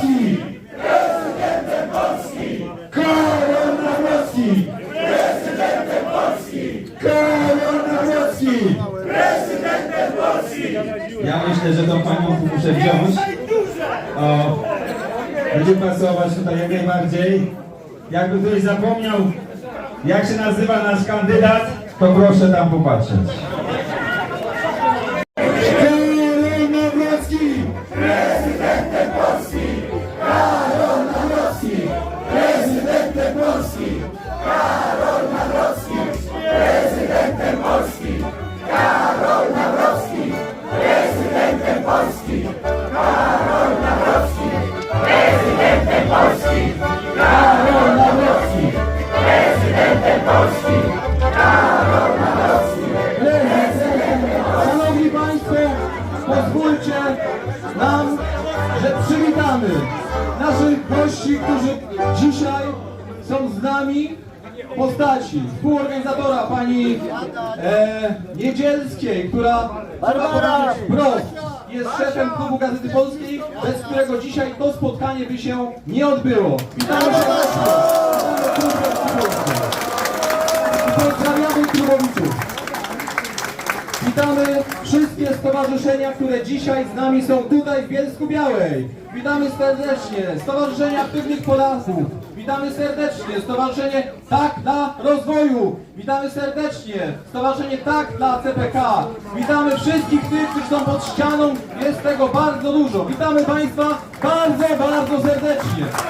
Polski! Prezydentem Polski! Karol Nawrocki! Prezydentem Polski! Karol Nawrocki! Ja myślę, że tą panią muszę wziąć. O, będzie pasować tutaj jak najbardziej. Jakby ktoś zapomniał, jak się nazywa nasz kandydat, to proszę tam popatrzeć. Prezydentem Polski! Szanowni Państwo, pozwólcie nam, że przywitamy naszych gości, którzy dzisiaj są z nami w postaci współorganizatora pani e, Niedzielskiej, która trzeba powiedzieć wprost jest szefem klubu Gazety Polskiej, bez którego dzisiaj to spotkanie by się nie odbyło. Witamy serdecznie. Witamy klub Gazety Polskiej. I pozdrawiamy klubowiczów. Witamy wszystkie stowarzyszenia, które dzisiaj z nami są tutaj w Bielsku Białej. Witamy serdecznie Stowarzyszenie Aktywnych Polaków. Witamy serdecznie Stowarzyszenie Tak dla Rozwoju. Witamy serdecznie Stowarzyszenie Tak dla CPK. Witamy wszystkich tych, którzy są pod ścianą. Jest tego bardzo dużo. Witamy Państwa bardzo, bardzo serdecznie.